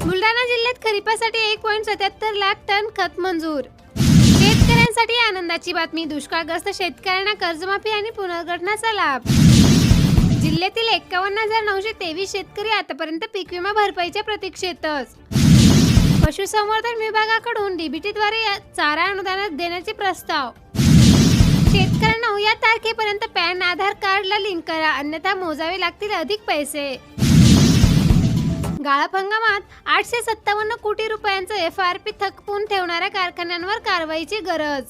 बुलढाणा जिल्ह्यात खरीपासाठी एक पॉईंट सत्याहत्तर लाख टन खत मंजूर. शेतकऱ्यांसाठी आनंदाची बातमी दुष्काळग्रस्त शेतकऱ्यांना कर्जमाफी आणि पुनर्गठनाचा लाभ. जिल्ह्यातील एक्कावन्न हजार नऊशे तेवीस शेतकरी आतापर्यंत पीक विमा भरपाईच्या प्रतीक्षेतच पशुसंवर्धन विभागाकडून डीबीटीद्वारे या चारा अनुदानात देण्याचे प्रस्ताव. शेतकऱ्यांना या तारखेपर्यंत पॅन आधार कार्डला लिंक करा अन्यथा मोजावे लागतील अधिक पैसे. गाळप हंगामात आठशे सत्तावन्न कोटी रुपयांचं एफ आर पी थकपून ठेवणाऱ्या कारखान्यांवर कारवाईची गरज.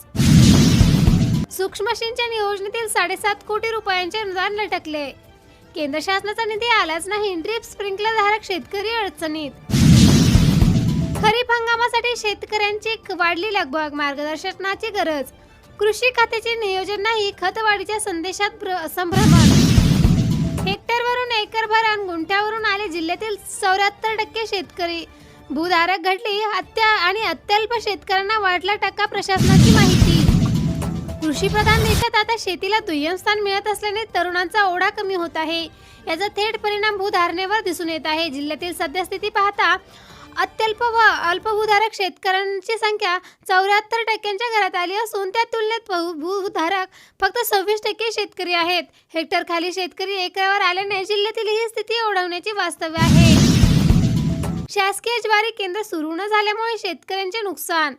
सूक्ष्म सिंचन योजनेतील साडेसात कोटी रुपयांचे अनुदान लटकले. केंद्र शासनाचा निधी आलाच नाही ड्रीप स्प्रिंकलर धारक शेतकरी अडचणीत. खरीप हंगामासाठी शेतकऱ्यांची क- वाढली लगबग मार्गदर्शनाची गरज. कृषी खात्याचे नियोजन नाही खतवाढीच्या संदेशात संभ्रमण. हेक्टरवरून एकरभर आणि गुंठ्यावरून आले जिल्ह्यातील चौऱ्याहत्तर टक्के शेतकरी. भूधारक घडली हत्या आणि अत्यल्प शेतकऱ्यांना वाढला टक्का प्रशासनाची माहिती. कृषीप्रधान देशात आता शेतीला दुय्यम स्थान मिळत असल्याने तरुणांचा ओढा कमी होत आहे. याचा थेट परिणाम भूधारणेवर दिसून येत आहे. जिल्ह्यातील सद्यस्थिती पाहता अत्यल्प व अल्पभूधारक शेतकऱ्यांची संख्या चौऱ्याहत्तर टक्क्यांच्या घरात आली असून त्या तुलनेत भूधारक फक्त सव्वीस टक्के शेतकरी आहेत. हेक्टर खाली शेतकरी एकरावर आल्याने जिल्ह्यातील ही स्थिती ओढवण्याची वास्तव्य आहे. शासकीय ज्वारी केंद्र सुरू न झाल्यामुळे शेतकऱ्यांचे नुकसान.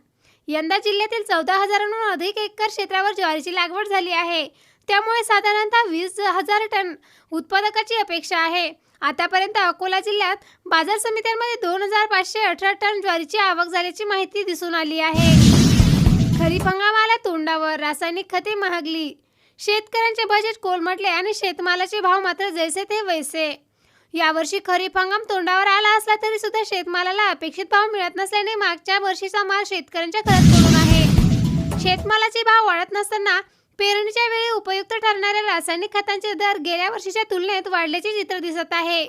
यंदा जिल्ह्यातील चौदा हजारांहून अधिक एकर क्षेत्रावर ज्वारीची लागवड झाली आहे. त्यामुळे साधारणतः वीस हजार टन उत्पादकाची अपेक्षा आहे. आतापर्यंत अकोला जिल्ह्यात बाजार समित्यांमध्ये दोन हजार पाचशे अठरा टन ज्वारीची आवक झाल्याची माहिती दिसून आली आहे. खरीप हंगामाला तोंडावर रासायनिक खते महागली. शेतकऱ्यांचे बजेट कोलमटले आणि शेतमालाचे भाव मात्र जैसे ते वैसे. यावर्षी खरीप हंगाम तोंडावर आला असला तरी सुद्धा शेतमालाला अपेक्षित भाव मिळत नसल्याने मागच्या वर्षीचा माल शेतकऱ्यांच्या घरात पडून आहे. शेतमालाचे भाव वाढत नसताना पेरणीच्या वेळी उपयुक्त ठरणाऱ्या रासायनिक खतांचे दर गेल्या वर्षीच्या तुलनेत वाढल्याचे चित्र दिसत आहे.